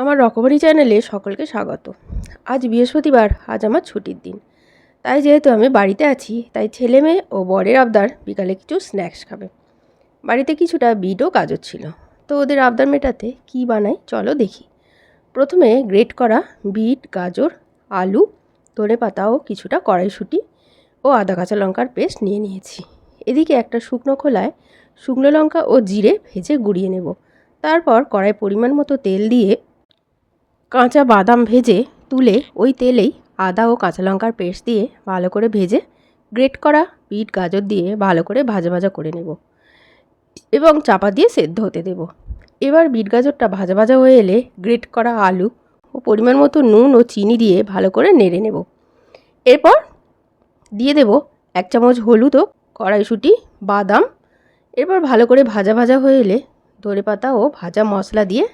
আমার রকমারি চ্যানেলে সকলকে স্বাগত। আজ বৃহস্পতিবার, আজ আমার ছুটির দিন। তাই যেহেতু আমি বাড়িতে আছি, তাই ছেলে মেয়ে ও বরের আবদার বিকালে কিছু স্ন্যাক্স খাবে। বাড়িতে কিছুটা বিট ও গাজর ছিল। তো ওদের আবদার মেটাতে কী বানাই চলো দেখি। প্রথমে গ্রেট করা বিট, গাজর, আলু, ধনে পাতা ও কিছুটা কড়াইশুঁটি ও আদা কাঁচা লঙ্কার পেস্ট নিয়ে নিয়েছি। এদিকে একটা শুকনো খোলায় শুকনো লঙ্কা ও জিরে ভেজে গুঁড়িয়ে নেব। তারপর কড়াই পরিমাণ মতো তেল দিয়ে কাঁচা বাদাম ভেজে তুলে ওই তেলেই আদা ও কাঁচা লঙ্কার পেস্ট দিয়ে ভালো করে ভেজে গ্রেট করা বিট গাজর দিয়ে ভালো করে ভাজা ভাজা করে নেব এবং চাপা দিয়ে সেদ্ধ হতে দেব। এবার বিট গাজরটা ভাজা ভাজা হয়ে এলে গ্রেট করা আলু ও পরিমাণ মতো নুন ও চিনি দিয়ে ভালো করে নেড়ে নেব। এরপর দিয়ে দেব এক চামচ হলুদ ও কড়াইশুঁটি, বাদাম। এরপর ভালো করে ভাজা ভাজা হয়ে এলে ধনে পাতা ও ভাজা মশলা দিয়ে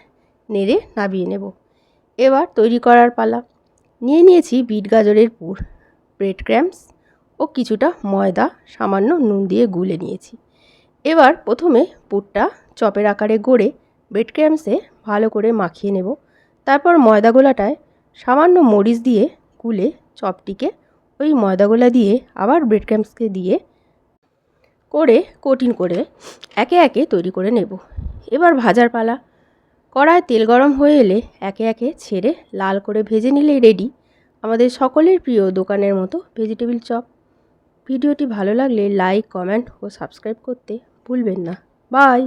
নেড়ে নাবিয়ে নেব। এবার তৈরি করার পালা। নিয়ে নিয়েছি বিট গাজরের পুর, ব্রেড ক্র্যাম্পস ও কিছুটা ময়দা, সামান্য নুন দিয়ে গুলে নিয়েছি। এবার প্রথমে পুরটা চপের আকারে গড়ে ব্রেড ক্র্যাম্পসে ভালো করে মাখিয়ে নেব। তারপর ময়দা গোলাটায় সামান্য মরিচ দিয়ে গুলে চপটিকে ওই ময়দা গোলা দিয়ে আবার ব্রেড ক্র্যাম্পসকে দিয়ে করে কঠিন করে একে একে তৈরি করে নেব। এবার ভাজার পালা। কড়ায় তেল গরম হয়ে এলে একে একে ছেড়ে লাল করে ভেজে নিলেই রেডি আমাদের সকলের প্রিয় দোকানের মতো ভেজিটেবিল চপ ভিডিওটি ভালো লাগলে লাইক কমেন্ট ও সাবস্ক্রাইব করতে ভুলবেন না। বাই